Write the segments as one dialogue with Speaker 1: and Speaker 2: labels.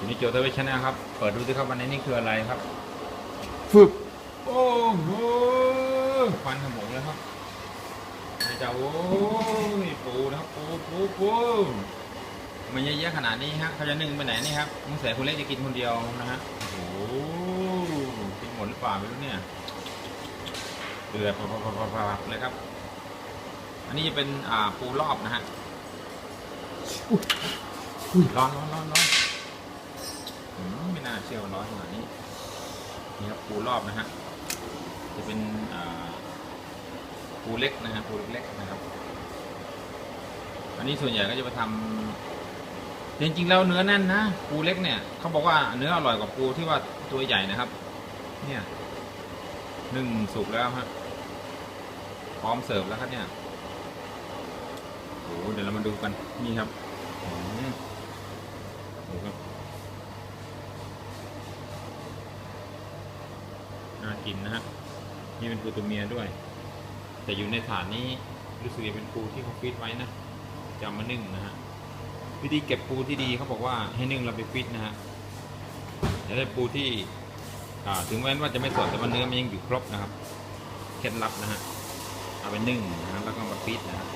Speaker 1: อยู่ในโจทย์ทวิชแนลครับ เปิดดูสิครับวันนี้นี่คืออะไรครับ
Speaker 2: ฟึบ
Speaker 1: โอ้โหควันขโมงแล้วครับนายจะโอ้ยปูนะครับปูปูปูมันเยอะๆขนาดนี้ฮะเขาจะนึ่งไปไหนนี่ครับมึงเสียคุณเล็กจะกินคนเดียวนะฮะ โอ้โหกินหมดหรือเปล่าไม่รู้เนี่ยเดือดปับๆๆๆเลยครับ อันนี้จะเป็นอ่าปูรอบนะฮะร้อนร้อนร้อนร้อนอืม ไม่น่าเชื่อว่าร้อนขนาดนี้นี่ครับปูรอบนะฮะจะเป็นปูเล็กนะฮะปูเล็กๆนะครับ อันนี้ส่วนใหญ่ก็จะไปทำจริงๆแล้วเนื้อแน่นนะปูเล็กเนี่ยเขาบอกว่าเนื้ออร่อยกว่าปูที่ว่าตัวใหญ่นะครับ เนี่ยหนึ่งสุกแล้วฮะพร้อมเสิร์ฟแล้วครับเนี่ยโอ้โหเดี๋ยวเรามาดูกันนี่ครับอืมดูครับากินนะฮะนี่เป็นปูตัวเมียด้วย แต่อยู่ในถาดนี้รู้สึกจะเป็นปูที่เขาฟีดไว้นะจะเอามานึ่งนะฮะวิธีเก็บปูที่ดีเขาบอกว่าให้นึ่งเราไปฟีดนะฮะจะได้ปูที่ถึงแม้ว่าจะไม่สดแต่ว่าเนื้อมันยังอยู่ครบนะครับเคล็ดลับนะฮะเอาไปนึ่งนะฮะแล้วก็มาฟีดนะฮะ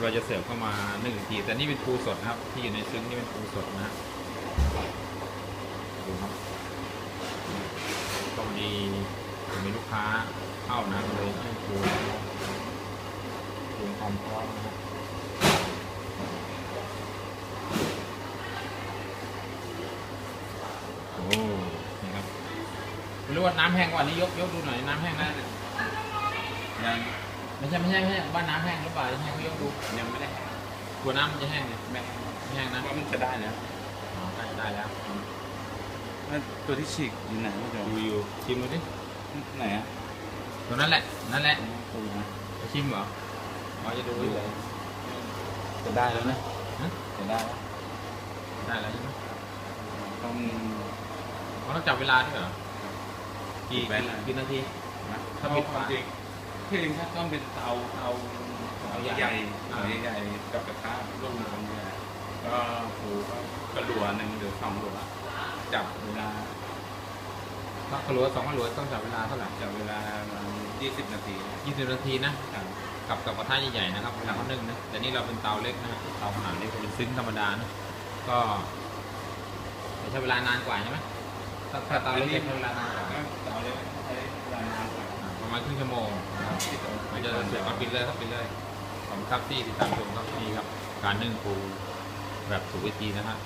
Speaker 1: เราจะเสิร์ฟเข้ามานึ่งทีแต่นี่เป็นปูสดนะครับ ที่อยู่ในซึ้งนี่เป็นปูสดนะฮะดูครับ ก็พอดีมีลูก ค้าเข้านะเลยให้ครูครูความพร้อมนะครับโอ้นี่ครับไม่รู้ว่าน้ำแห้งกว่านี้ยกยกดูหน่อยน้ำแห้งนะ
Speaker 2: ยัง
Speaker 1: ไม่ใช่ไม่ใช่ไม่ใช่ว่าน้ำแห้งหรือเปล่าให้เขายกดู
Speaker 2: ยังไม่ได้
Speaker 1: กลัวน้ำมันจะแห้งเนี่ย
Speaker 2: แม่
Speaker 1: ไม่แห้งนะ
Speaker 2: ว่ามันจะได้แล้ว
Speaker 1: อ๋อได้ได้แล้ว
Speaker 2: ตัวที่ฉีกอยู่ไหนผู้ชม
Speaker 1: ดูอยู่ชิมดูดิ
Speaker 2: ไหนอะ
Speaker 1: ตัวนั้นแหละ นั่นแหละ
Speaker 2: ตัวนะ
Speaker 1: จะชิมเหรออ๋อจะดูอยู่
Speaker 2: จะได้แล้วนะ
Speaker 1: ฮะ
Speaker 2: จะได้แล้ว
Speaker 1: ได้แล้วใช่ไหม
Speaker 2: ต้อง
Speaker 1: เขาต้องจับเวลาด้วยเหรอกี่
Speaker 2: แบน
Speaker 1: กี่นาที
Speaker 2: นะ
Speaker 1: ถ้า
Speaker 2: ถ้า
Speaker 1: มี
Speaker 2: มีความจริงที่จริงถ้าต้องเป็นเตาเตาเตาใหญ่ๆเตาใหญ่ๆกับกระทะร่วมกันเนี่ยก็ผูก็กระหลัวหนึ่งหรือสองหลัวจับเวลา
Speaker 1: ถ้ากระหลัวสองกระหลัวต้องจับเวลาเท่าไหร่
Speaker 2: จับเวลาประมาณ20นาที
Speaker 1: ยี่สิบนาทีนะ
Speaker 2: ครับ
Speaker 1: กับกับกระทะใหญ่ๆนะครับเวลาเขานึ่งนะแต่นี่เราเป็นเตาเล็กนะเตาขนาดเล็กเป็นซึ้งธรรมดานะก็จะใช้เวลานานกว่าใช่ไหมถ้าถ้าเตาเล็กจะใช้เวลานานกว่า
Speaker 2: เตาเล็กใช้เวลานานกว่า
Speaker 1: อ่าประมาณครึ่งชั่วโมงนะครับมันจะเสร็จมาปิดเลยครับปิดเลยขอบคุณครับที่ติดตามชมครับนี่ครับ การนึ่งปูแบบถูกวิธีนะฮะ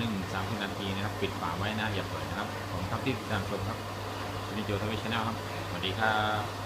Speaker 1: นึ่งสามสิบนาทีนะครับ ปิดฝาไว้นะอย่าเปิดนะครับผมครับที่ติดตามชมครับวันนี้โจทวิชแนลครับสวัสดีครับ